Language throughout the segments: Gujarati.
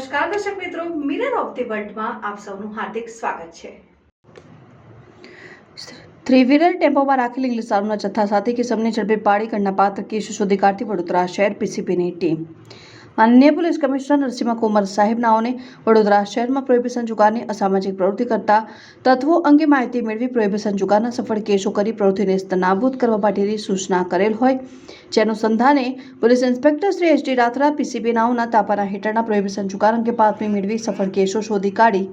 નમસ્કાર, દર્શક મિત્રો. મિરર ઓફ ધી વર્લ્ડમાં આપ સૌનું હાર્દિક સ્વાગત છે. થ્રી વ્હીલર ટેમ્પોમાં રાખેલી દારૂના જથ્થા સાથે કિસમને ઝડપી પાડી ગણના પાત્ર કેસ શોધી કાઢતી વડોદરા શહેર પીસીપીની ટીમ. માનનીય પોલીસ કમિશનર નરસિંહ કુમાર સાહેબ નાઓને વડોદરા શહેરમાં પ્રોહિબિશન જુગારની અસામાજિક પ્રવૃત્તિ કરતા તત્વો અંગે માહિતી મેળવી પ્રોહિબિશન જુગારના સફળ કેસો કરી પ્રવૃત્તિને સ્તનાભૂત કરવા માટેની સૂચના કરેલ હોય. જે અનુસંધાને police inspector Shri H D Rathra PCB નાઓના તાપાના હેઠળના પ્રોહિબિશન જુગાર અંગે બાતમી મેળવી સફળ કેસો શોધી કાઢી.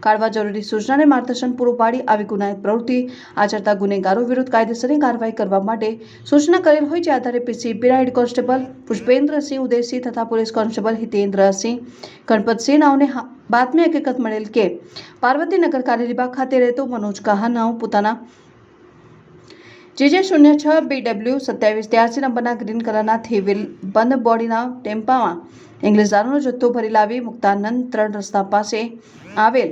કાઢવા જરૂરી સૂચનાને માર્ગદર્શન પૂરું પાડી આવી ગુનાહિત પ્રવૃત્તિ આચરતા ગુનેગારો વિરુદ્ધ કાયદેસરની કાર્યવાહી કરવા માટે સૂચના કરેલ હોય જે આધારે પીસીબીના હેડ કોન્સ્ટેબલ પુષ્પેન્દ્રસિંહ ઉદયસિંહ તથા પોલીસ કોન્સ્ટેબલ હિતેન્દ્રસિંહ ગણપતસિંહ નાવને બાતમી હકીકત મળેલ કે પાર્વતીનગર કાર્યલિબાગ ખાતે રહેતો મનોજ કહાનાઓ પોતાના જે જે શૂન્ય છ બી ડબલ્યુ સત્યાવીસ ત્યાસી નંબરના ગ્રીન કલરના થેવિલ બંધ બોડીના ટેમ્પામાં ઇંગ્લિશ દારૂનો જથ્થો ભરી લાવી મુક્તાનંદ ત્રણ રસ્તા પાસે આવેલ.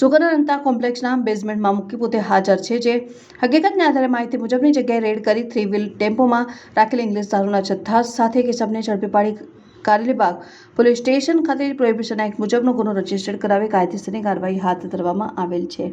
સુગરનંતા કોમ્પ્લેક્સના બેઝમેન્ટમાં મૂકી પોતે હાજર છે, જે હકીકતને આધારે માહિતી મુજબની જગ્યાએ રેડ કરી થ્રી વ્હીલ ટેમ્પોમાં રાખેલ ઇંગ્લિશ દારૂના જથ્થા સાથે કેસબને ઝડપી પાડી કારેલીબાગ પોલીસ સ્ટેશન ખાતે પ્રોહિબિશન એક્ટ મુજબનો ગુનો રજિસ્ટર કરાવી કાયદેસરની કાર્યવાહી હાથ ધરવામાં આવેલ છે.